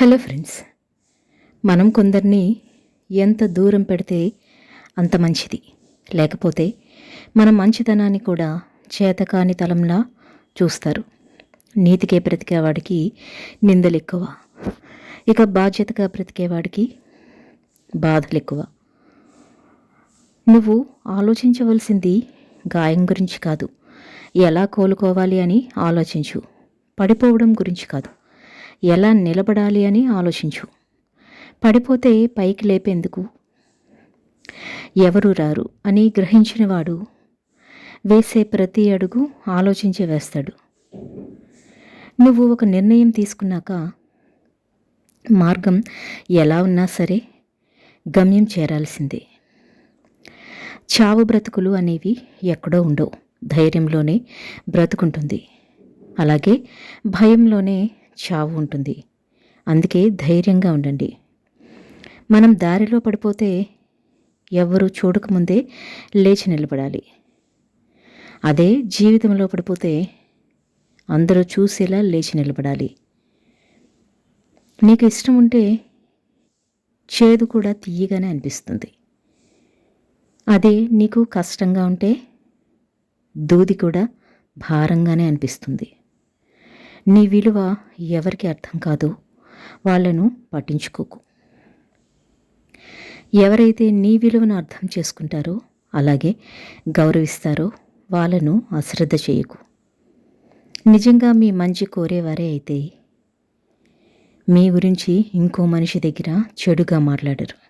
Hello friends మనం కొందరిని ఎంత దూరం పెడితే అంత మంచిది. లేకపోతే మన మంచితనాన్ని కూడా చేతకాని తలంలా చూస్తారు. నీతికే బ్రతికేవాడికి నిందలు ఎక్కువ ఇక బాధ్యతగా బ్రతికేవాడికి బాధలు ఎక్కువ నువ్వు ఆలోచించవలసింది గాయం గురించి కాదు. ఎలా కోలుకోవాలి అని ఆలోచించు. పడిపోవడం గురించి కాదు. ఎలా నిలబడాలి అని ఆలోచించు. పడిపోతే పైకి లేపేందుకు? ఎవరు రారు అని గ్రహించినవాడు వేసే ప్రతి అడుగు ఆలోచించి వేస్తాడు. నువ్వు ఒక నిర్ణయం తీసుకున్నాక మార్గం ఎలా ఉన్నా సరే గమ్యం చేరాల్సిందే. చావు బ్రతుకులు అనేవి ఎక్కడో ఉండవు. ధైర్యంలోనే బ్రతుకుంటుంది. అలాగే భయంలోనే చావు ఉంటుంది. అందుకే ధైర్యంగా ఉండండి. మనం దారిలో పడిపోతే ఎవ్వరూ చూడకముందే లేచి నిలబడాలి. అదే జీవితంలో పడిపోతే అందరూ చూసేలా లేచి నిలబడాలి. నీకు ఇష్టం ఉంటే చేదు కూడా తీయగానే అనిపిస్తుంది. అదే నీకు కష్టంగా ఉంటే దూది కూడా భారంగానే అనిపిస్తుంది. నీ విలువ ఎవరికి అర్థం కాదు. వాళ్ళను పట్టించుకోకు. ఎవరైతే నీ విలువను అర్థం చేసుకుంటారో అలాగే గౌరవిస్తారో వాళ్ళను అశ్రద్ధ చేయకు. నిజంగా మీ మంచి కోరేవారే అయితే మీ గురించి ఇంకో మనిషి దగ్గర చెడుగా మాట్లాడరు.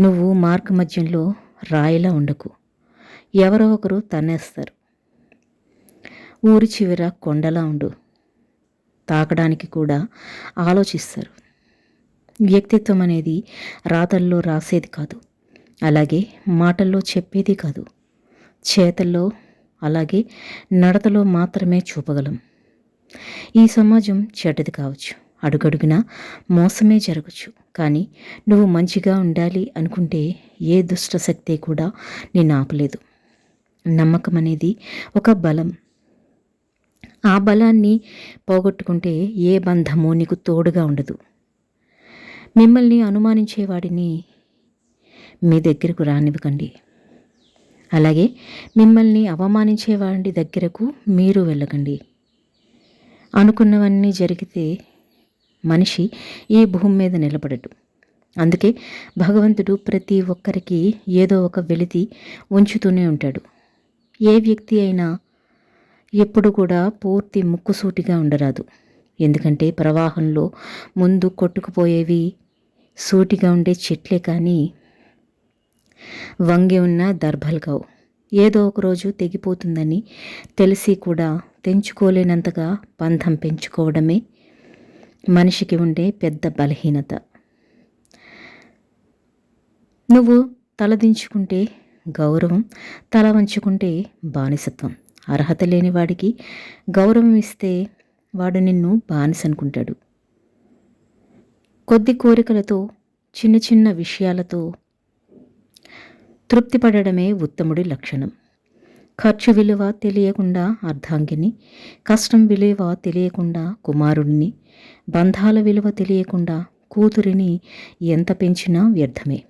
నువ్వు మార్గ మధ్యంలో రాయిలా ఉండకు. ఎవరో ఒకరు తన్నేస్తారు. ఊరి చివర కొండలా ఉండు. తాకడానికి కూడా ఆలోచిస్తారు. వ్యక్తిత్వం అనేది రాతల్లో రాసేది కాదు. అలాగే మాటల్లో చెప్పేది కాదు. చేతల్లో అలాగే నడతలో మాత్రమే చూపగలం. ఈ సమాజం చెడ్డది కావచ్చు. అడుగడుగున మోసమే జరగచ్చు. కానీ నువ్వు మంచిగా ఉండాలి అనుకుంటే ఏ దుష్ట శక్తి కూడా నేను ఆపలేదు. నమ్మకం అనేది ఒక బలం. ఆ బలాన్ని పోగొట్టుకుంటే ఏ బంధము నీకు తోడుగా ఉండదు. మిమ్మల్ని అనుమానించేవాడిని మీ దగ్గరకు రానివ్వకండి. అలాగే మిమ్మల్ని అవమానించేవాడి దగ్గరకు మీరు వెళ్ళకండి. అనుకున్నవన్నీ జరిగితే మనిషి ఈ భూమి మీద నిలబడడు. అందుకే భగవంతుడు ప్రతి ఒక్కరికి ఏదో ఒక వెలితి ఉంచుతూనే ఉంటాడు. ఏ వ్యక్తి అయినా ఎప్పుడు కూడా పూర్తి ముక్కుసూటిగా ఉండరాదు. ఎందుకంటే ప్రవాహంలో ముందు కొట్టుకుపోయేవి సూటిగా ఉండే చెట్లే కానీ వంగి ఉన్న దర్భలు కావు. ఏదో ఒకరోజు తెగిపోతుందని తెలిసి కూడా తెంచుకోలేనంతగా బంధం పెంచుకోవడమే మనిషికి ఉండే పెద్ద బలహీనత. నువ్వు తలదించుకుంటే గౌరవం తల వంచుకుంటే బానిసత్వం. అర్హత లేని వాడికి గౌరవం ఇస్తే వాడు నిన్ను బానిస అనుకుంటాడు. కొద్ది కోరికలతో చిన్న చిన్న విషయాలతో తృప్తి పడడమే ఉత్తముడి లక్షణం. ఖర్చు విలువ తెలియకుండా అర్ధాంగిని కష్టం విలువ తెలియకుండా కుమారుడిని బంధాల విలువ తెలియకుండా కూతురిని ఎంత పెంచినా వ్యర్థమే.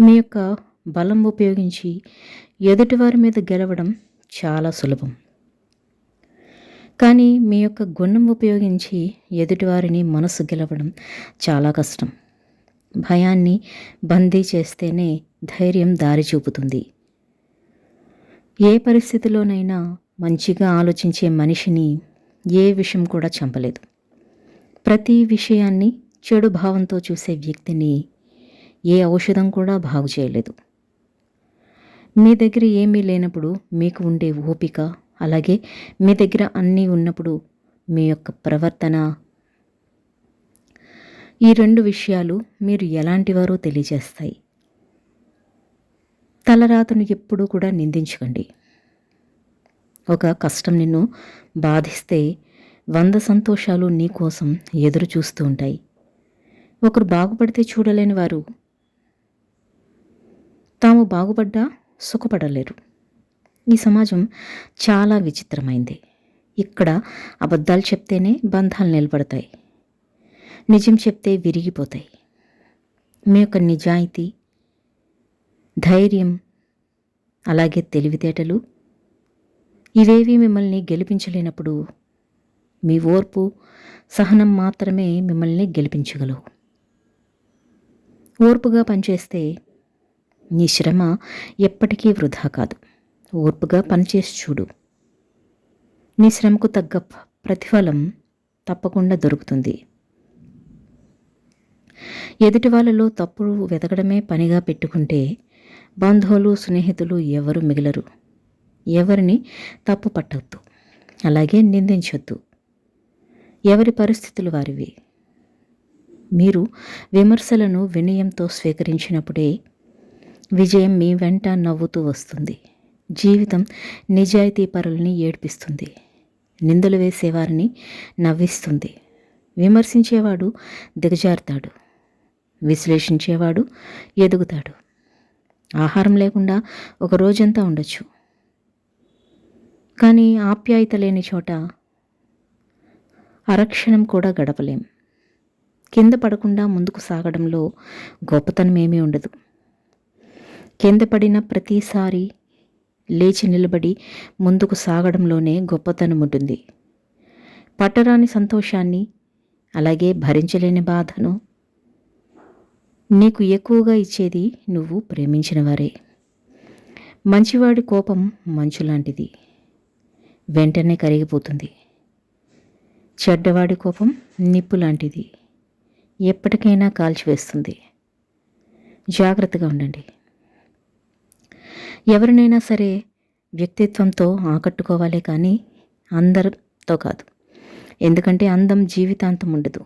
మీ యొక్క బలం ఉపయోగించి ఎదుటివారి మీద గెలవడం చాలా సులభం. కానీ మీ యొక్క గుణం ఉపయోగించి ఎదుటివారిని మనసు గెలవడం చాలా కష్టం. భయాన్ని బందీ చేస్తేనే ధైర్యం దారి చూపుతుంది. ఏ పరిస్థితిలోనైనా మంచిగా ఆలోచించే మనిషిని ఏ విషయం కూడా చంపలేదు. ప్రతి విషయాన్ని చెడు భావంతో చూసే వ్యక్తిని ఏ ఔషధం కూడా బాగు చేయలేదు. మీ దగ్గర ఏమీ లేనప్పుడు మీకు ఉండే ఓపిక అలాగే మీ దగ్గర అన్నీ ఉన్నప్పుడు మీ యొక్క ప్రవర్తన. ఈ రెండు విషయాలు మీరు ఎలాంటివారో తెలియజేస్తాయి. తలరాతను ఎప్పుడూ కూడా నిందించకండి. ఒక కష్టం నిన్ను బాధిస్తే వంద సంతోషాలు నీ కోసం ఎదురు చూస్తూ ఉంటాయి. ఒకరు బాగుపడితే చూడలేని వారు. తాము బాగుపడ్డా సుఖపడలేరు. ఈ సమాజం చాలా విచిత్రమైంది. ఇక్కడ అబద్ధాలు చెప్తేనే బంధాలు నిలబడతాయి. నిజం చెప్తే విరిగిపోతాయి. మీ యొక్క నిజాయితీ ధైర్యం అలాగే తెలివితేటలు ఇవేవి మిమ్మల్ని గెలిపించలేనప్పుడు మీ ఓర్పు సహనం మాత్రమే మిమ్మల్ని గెలిపించగలవు. ఓర్పుగా పనిచేస్తే నీ శ్రమ ఎప్పటికీ వృధా కాదు. ఓర్పుగా పనిచేసి చూడు. నీ శ్రమకు తగ్గ ప్రతిఫలం తప్పకుండా దొరుకుతుంది. ఎదుటి వాళ్ళలో తప్పుడు వెతకడమే పనిగా పెట్టుకుంటే బంధువులు స్నేహితులు ఎవరు మిగలరు. ఎవరిని తప్పు పట్టవద్దు అలాగే నిందించొద్దు. ఎవరి పరిస్థితులు వారివి. మీరు విమర్శలను వినయంతో స్వీకరించినప్పుడే విజయం మీ వెంట నవ్వుతూ వస్తుంది. జీవితం నిజాయితీ పరుల్ని ఏడ్పిస్తుంది. నిందలు వేసేవారిని నవ్విస్తుంది. విమర్శించేవాడు దిగజారుతాడు. విశ్లేషించేవాడు ఎదుగుతాడు. ఆహారం లేకుండా ఒక రోజంతా ఉండొచ్చు. కానీ ఆప్యాయత లేని చోట అరక్షణం కూడా గడపలేం. కింద పడకుండా ముందుకు సాగడంలో గొప్పతనం ఏమీ ఉండదు. కింద పడిన ప్రతిసారి లేచి నిలబడి ముందుకు సాగడంలోనే గొప్పతనం ఉంటుంది. పట్టరాని సంతోషాన్ని అలాగే భరించలేని బాధను నీకు ఎక్కువగా ఇచ్చేది నువ్వు ప్రేమించిన వారే. మంచివాడి కోపం మంచు లాంటిది వెంటనే కరిగిపోతుంది. చెడ్డవాడి కోపం నిప్పు లాంటిది ఎప్పటికైనా కాల్చివేస్తుంది. జాగ్రత్తగా ఉండండి. ఎవరినైనా సరే వ్యక్తిత్వంతో ఆకట్టుకోవాలే కానీ అందరితో కాదు. ఎందుకంటే అందం జీవితాంతం ఉండదు.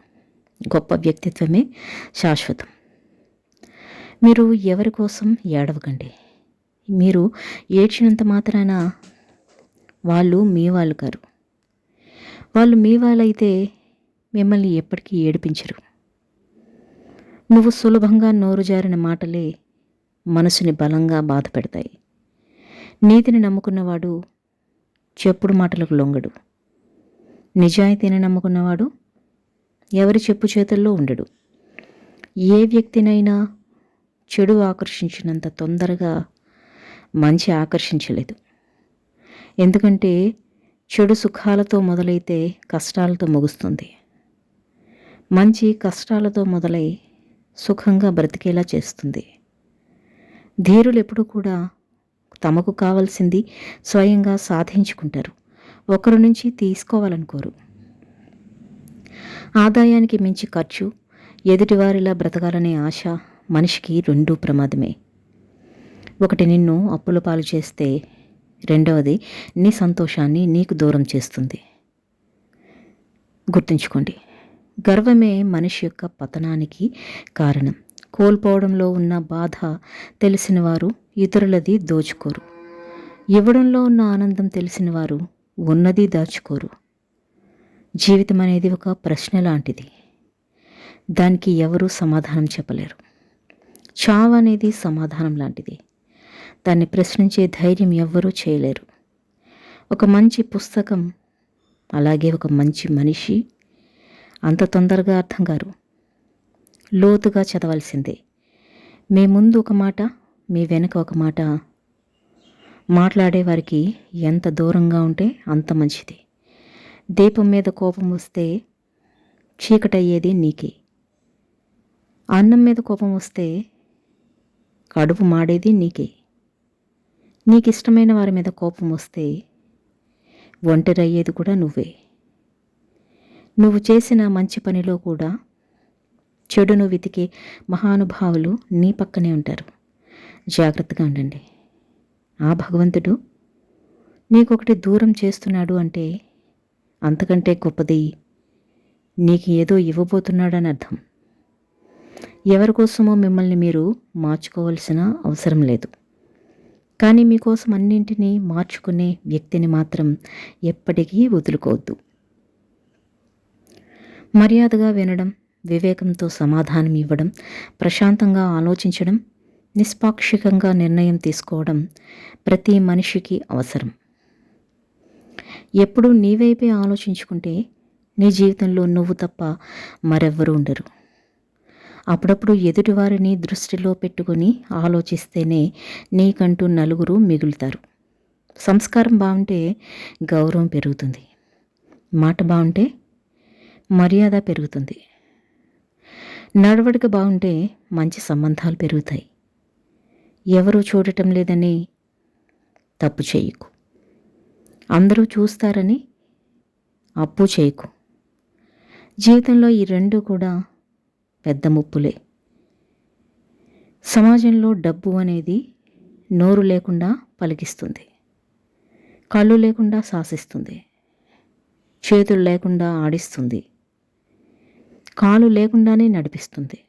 గొప్ప వ్యక్తిత్వమే శాశ్వతం. మీరు ఎవరి కోసం ఏడవకండి? మీరు ఏడ్చినంత మాత్రాన వాళ్ళు మీ వాళ్ళు కారు. వాళ్ళు మీ వాళ్ళైతే మిమ్మల్ని ఎప్పటికీ ఏడిపించరు. నువ్వు సులభంగా నోరు జారిన మాటలే మనసుని బలంగా బాధ పెడతాయి. నీతిని నమ్ముకున్నవాడు చెప్పుడు మాటలకు లొంగడు. నిజాయితీని నమ్ముకున్నవాడు ఎవరి చెప్పు చేతుల్లో ఉండడు. ఏ వ్యక్తినైనా చెడు ఆకర్షించినంత తొందరగా మంచి ఆకర్షించలేదు. ఎందుకంటే చెడు సుఖాలతో మొదలైతే కష్టాలతో ముగుస్తుంది. మంచి కష్టాలతో మొదలై సుఖంగా బ్రతికేలా చేస్తుంది. ధీరులు ఎప్పుడూ కూడా తమకు కావలసింది స్వయంగా సాధించుకుంటారు. ఒకరి నుంచి తీసుకోవాలనుకోరు. ఆదాయానికి మించి ఖర్చు ఎదుటివారిలా బ్రతకాలనే ఆశ మనిషికి రెండూ ప్రమాదమే. ఒకటి నిన్ను అప్పుల పాలు చేస్తే రెండవది నీ సంతోషాన్ని నీకు దూరం చేస్తుంది. గుర్తుంచుకోండి గర్వమే మనిషి యొక్క పతనానికి కారణం. కోల్పోవడంలో ఉన్న బాధ తెలిసిన వారు ఇతరులది దోచుకోరు. ఇవ్వడంలో ఉన్న ఆనందం తెలిసిన వారు ఉన్నది దాచుకోరు. జీవితం అనేది ఒక ప్రశ్న లాంటిది. దానికి ఎవరూ సమాధానం చెప్పలేరు. చావు అనేది సమాధానం లాంటిది. దాన్ని ప్రశ్నించే ధైర్యం ఎవ్వరూ చేయలేరు. ఒక మంచి పుస్తకం అలాగే ఒక మంచి మనిషి అంత తొందరగా అర్థం కారు. లోతుగా చదవాల్సిందే. మీ ముందు ఒక మాట మీ వెనుక ఒక మాట మాట్లాడేవారికి ఎంత దూరంగా ఉంటే అంత మంచిది. దీపం మీద కోపం వస్తే చీకటయ్యేది నీకే. అన్నం మీద కోపం వస్తే కడుపు మాడేది నీకే. నీకు ఇష్టమైన వారి మీద కోపం వస్తే ఒంటరి అయ్యేది కూడా నువ్వే. నువ్వు చేసిన మంచి పనిలో కూడా చెడును వెతికే మహానుభావులు నీ పక్కనే ఉంటారు. జాగ్రత్తగా ఉండండి. ఆ భగవంతుడు నీకొకటి దూరం చేస్తున్నాడు అంటే అంతకంటే గొప్పది నీకు ఏదో ఇవ్వబోతున్నాడని అర్థం. ఎవరి కోసమో మిమ్మల్ని మీరు మార్చుకోవాల్సిన అవసరం లేదు. కానీ మీకోసం అన్నింటినీ మార్చుకునే వ్యక్తిని మాత్రం ఎప్పటికీ వదులుకోవద్దు. మర్యాదగా వినడం వివేకంతో సమాధానం ఇవ్వడం ప్రశాంతంగా ఆలోచించడం నిష్పాక్షికంగా నిర్ణయం తీసుకోవడం ప్రతి మనిషికి అవసరం. ఎప్పుడు నీవైపే ఆలోచించుకుంటే నీ జీవితంలో నువ్వు తప్ప మరెవ్వరూ ఉండరు. అప్పుడప్పుడు ఎదుటివారిని దృష్టిలో పెట్టుకొని ఆలోచిస్తేనే నీకంటూ నలుగురు మిగులుతారు. సంస్కారం బాగుంటే గౌరవం పెరుగుతుంది. మాట బాగుంటే మర్యాద పెరుగుతుంది. నడవడిక బాగుంటే మంచి సంబంధాలు పెరుగుతాయి. ఎవరూ చూడటం లేదని తప్పు చేయకు. అందరూ చూస్తారని అప్పు చేయకు. జీవితంలో ఈ రెండు కూడా పెద్ద ముప్పులే. సమాజంలో డబ్బు అనేది నోరు లేకుండా పలికిస్తుంది. కళ్ళు లేకుండా శాసిస్తుంది. చేతులు లేకుండా ఆడిస్తుంది. కాలు లేకుండానే నడిపిస్తుంది.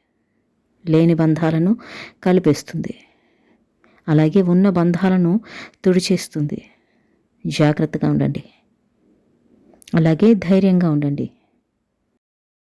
లేని బంధాలను కలిపేస్తుంది. అలాగే ఉన్న బంధాలను తుడిచేస్తుంది. జాగ్రత్తగా ఉండండి. అలాగే ధైర్యంగా ఉండండి.